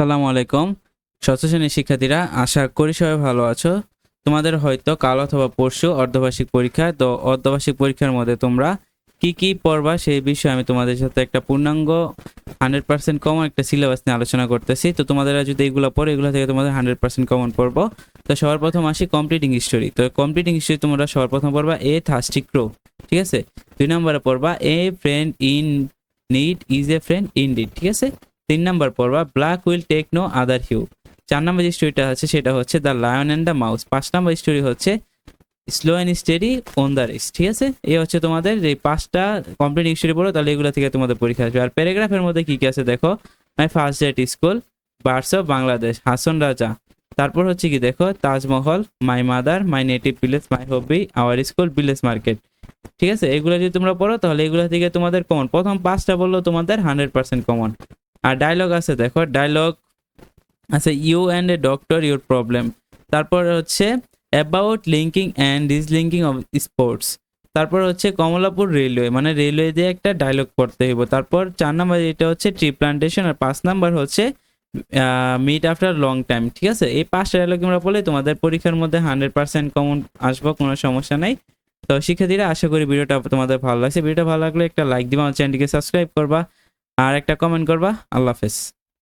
সালামু আলাইকুম। ষষ্ঠ শিক্ষার্থীরা, আশা করি সবাই ভালো আছো। তোমাদের হয়তো কাল অথবা পরশু অর্ধবার্ষিক পরীক্ষা, তো অর্ধবার্ষিক পরীক্ষার মধ্যে তোমরা কি কি পড়বা সেই বিষয়ে আমি তোমাদের সাথে একটা পূর্ণাঙ্গ হান্ড্রেড পার্সেন্ট কমন একটা সিলেবাস নিয়ে আলোচনা করতেছি। তো তোমাদের যদি এগুলো পড়ো, এগুলো থেকে তোমাদের হান্ড্রেড পার্সেন্ট কমন পড়ব। তো সবার প্রথম আসি কমপ্লিটিং হিস্টোরি তো কমপ্লিটিং হিস্টোরি তোমরা সবার প্রথম পড়বা এ থার্স্টিক ক্রো ঠিক আছে? দুই নম্বরে পড়বা a friend in need is a friend in deed ঠিক আছে? তিন নাম্বার পড়বা black will take no other hue চার নাম্বার যে স্টোরিটা আছে, সেটা হচ্ছে the lion and the mouse পাঁচ নাম্বার স্টোরি হচ্ছে slow and steady on the race ঠিক আছে? এই হচ্ছে তোমাদের এই পাঁচটা কমপ্লিট স্টোরি পড়ো, তাহলে এগুলো থেকে তোমাদের পরীক্ষা আসবে। আর প্যারাগ্রাফের মধ্যে কী কী আছে দেখো? My first day at school birds of Bangladesh Hason Raja তারপর হচ্ছে কি দেখো? Taj Mahal my mother my native village my hobby our school village market ঠিক আছে? এগুলো যদি তোমরা পড়ো, তাহলে এগুলো থেকে তোমাদের কমন প্রথম পাঁচটা বলল তোমাদের হান্ড্রেড পার্সেন্ট কমন আর ডায়লগ আছে, দেখো ডায়লগ আছে you and a doctor your problem তারপর হচ্ছে about linking and dislinking of sports তারপর হচ্ছে, কমলাপুর রেলওয়ে মানে রেলওয়ে দিয়ে একটা ডায়লগ পড়তে হইব। তারপর চার নাম্বার, এটা হচ্ছে ট্রি প্লান্টেশন আর পাঁচ নাম্বার হচ্ছে মিট আফটার লং টাইম ঠিক আছে? এই পাঁচটা ডায়লগ আমরা বলে তোমাদের পরীক্ষার মধ্যে হান্ড্রেড পার্সেন্ট কমন আসব, কোনো সমস্যা নাই। তো শিক্ষার্থীরা, আশা করি ভিডিওটা তোমাদের ভালো লাগছে। ভিডিওটা ভালো লাগলে একটা লাইক দিবা, আমার চ্যানেলটিকে সাবস্ক্রাইব করবা। আর একটা কমেন্ট করবা? আল্লাহ হাফেজ।